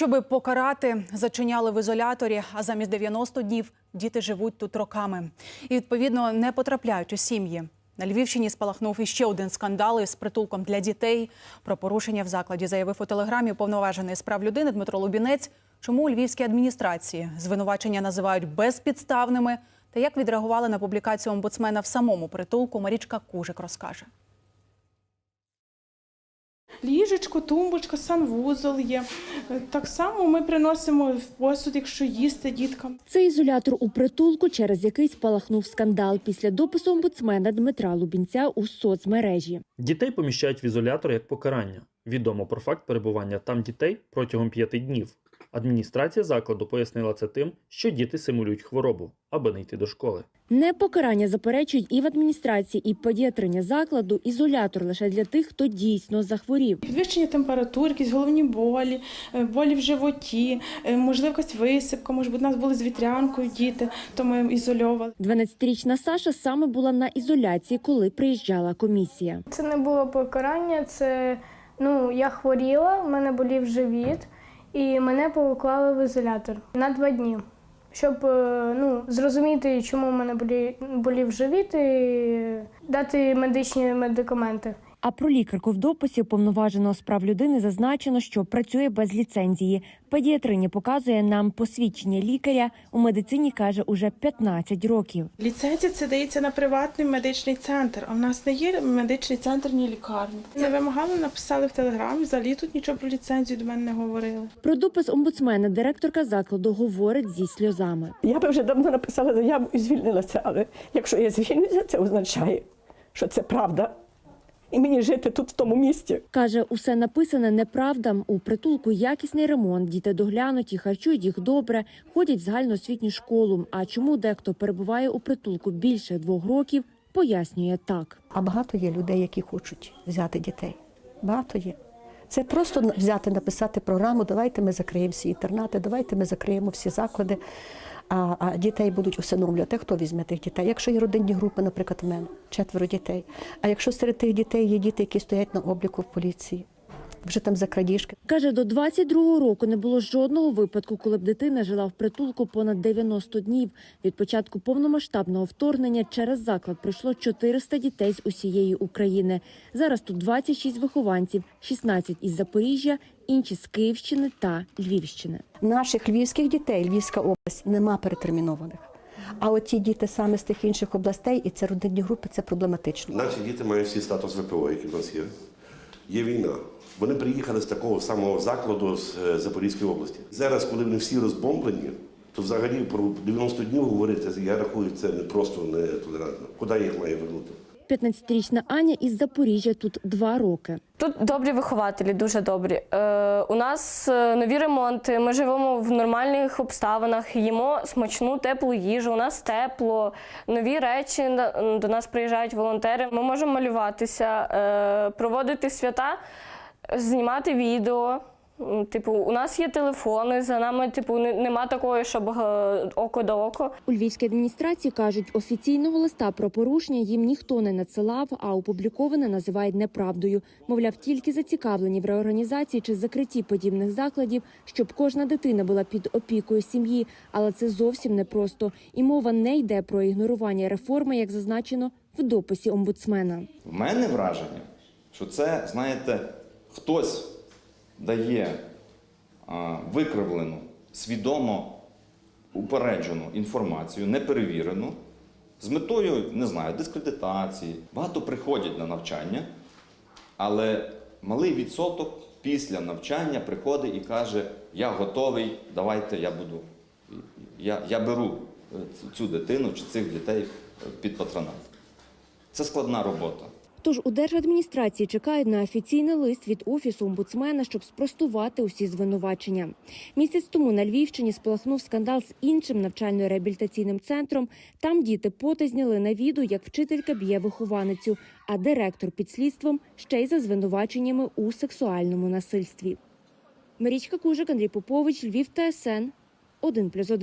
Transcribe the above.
Щоби покарати, зачиняли в ізоляторі, а замість 90 днів діти живуть тут роками. І відповідно не потрапляють у сім'ї. На Львівщині спалахнув іще один скандал із притулком для дітей. Про порушення в закладі заявив у телеграмі уповноважений з прав людини Дмитро Лубінець. Чому у львівській адміністрації звинувачення називають безпідставними? Та як відреагували на публікацію омбудсмена в самому притулку, Марічка Кужик розкаже. Ліжечко, тумбочка, санвузол є. Е, Так само ми приносимо в посуд, якщо їсти діткам. Це ізолятор у притулку, через який спалахнув скандал після допису омбудсмена Дмитра Лубінця у соцмережі. Дітей поміщають в ізолятор як покарання. Відомо про факт перебування там дітей протягом п'яти днів. Адміністрація закладу пояснила це тим, що діти симулюють хворобу, аби не йти до школи. Не покарання заперечують і в адміністрації, і педіатриня закладу. Ізолятор лише для тих, хто дійсно захворів. Підвищення температури, якісь головні болі, е, болі в животі, е, можливо, якась висипка, може бути, у нас були з вітрянкою діти, то ми ізольовували. 12-річна Саша саме була на ізоляції, коли приїжджала комісія. Це не було покарання, це ну, я хворіла, в мене болів живіт, і мене поклали в ізолятор на два дні. Щоб е, ну, зрозуміти, чому в мене болі, болів живіт, і дати медичні медикаменти. А про лікарку в дописі повноваженого з прав людини зазначено, що працює без ліцензії. Педіатриня показує нам посвідчення лікаря. У медицині каже уже 15 років. Ліцензія це дається на приватний медичний центр, а в нас не є медичний центр, ні лікарні. Не вимагали, написали в телеграмі, взагалі тут нічого про ліцензію до мене не говорили. Про допис омбудсмена директорка закладу говорить зі сльозами. Я би вже давно написала заяву і звільнилася, але якщо я звільнюся, це означає, що це правда. І мені жити тут, в тому місті. Каже, усе написане неправда. У притулку якісний ремонт, діти доглянуті, харчують їх добре, ходять в загальноосвітню школу. А чому дехто перебуває у притулку більше двох років, пояснює так. А багато є людей, які хочуть взяти дітей. Багато є. Це просто взяти, написати програму, давайте ми закриємо всі інтернати, давайте ми закриємо всі заклади, а, а дітей будуть усиновлювати. Хто візьме тих дітей? Якщо є родинні групи, наприклад, в мене четверо дітей. А якщо серед тих дітей є діти, які стоять на обліку в поліції, вже там за крадіжки. Каже, до 22-го року не було жодного випадку, коли б дитина жила в притулку понад 90 днів. Від початку повномасштабного вторгнення через заклад прийшло 400 дітей з усієї України. Зараз тут 26 вихованців, 16 із Запоріжжя, інші з Київщини та Львівщини. Наших львівських дітей, Львівська область, нема перетермінованих. А от ті діти саме з тих інших областей, і це родинні групи, це проблематично. Наші діти мають всі статус ВПО, який в нас є. Є війна. Вони приїхали з такого самого закладу з е, Запорізької області. Зараз, коли вони всі розбомблені, то взагалі про 90 днів говорити, я рахую, це не просто не толерантно. Куди їх має вернути? 15-річна Аня із Запоріжжя тут два роки. Тут добрі вихователі, дуже добрі. Е, у нас е, нові ремонти. Ми живемо в нормальних обставинах, їмо смачну теплу їжу. У нас тепло, нові речі. на- До нас приїжджають волонтери. Ми можемо малюватися, е, проводити свята, знімати відео. Типу, у нас є телефони, за нами, типу, нема такого, щоб е, око до око. У львівській адміністрації кажуть, офіційного листа про порушення їм ніхто не надсилав, а опубліковане називають неправдою. Мовляв, тільки зацікавлені в реорганізації чи закритті подібних закладів, щоб кожна дитина була під опікою сім'ї. Але це зовсім непросто. І мова не йде про ігнорування реформи, як зазначено в дописі омбудсмена. В мене враження, що це, знаєте, хтось дає викривлену, свідомо упереджену інформацію, неперевірену, з метою, не знаю, дискредитації. Багато приходять на навчання, але малий відсоток після навчання приходить і каже: Я готовий, давайте я буду. Я, я беру е, цю- цю дитину чи цих дітей е, під патронат. Це складна робота. Тож у держадміністрації чекають на офіційний лист від офісу омбудсмена, щоб спростувати усі звинувачення. Місяць тому на Львівщині спалахнув скандал з іншим навчально-реабілітаційним центром. Там діти поти зняли на відео, як вчителька б'є вихованицю, а директор під слідством ще й за звинуваченнями у сексуальному насильстві. Марічка Кужик, Андрій Попович, Львів ТСН 1+,1.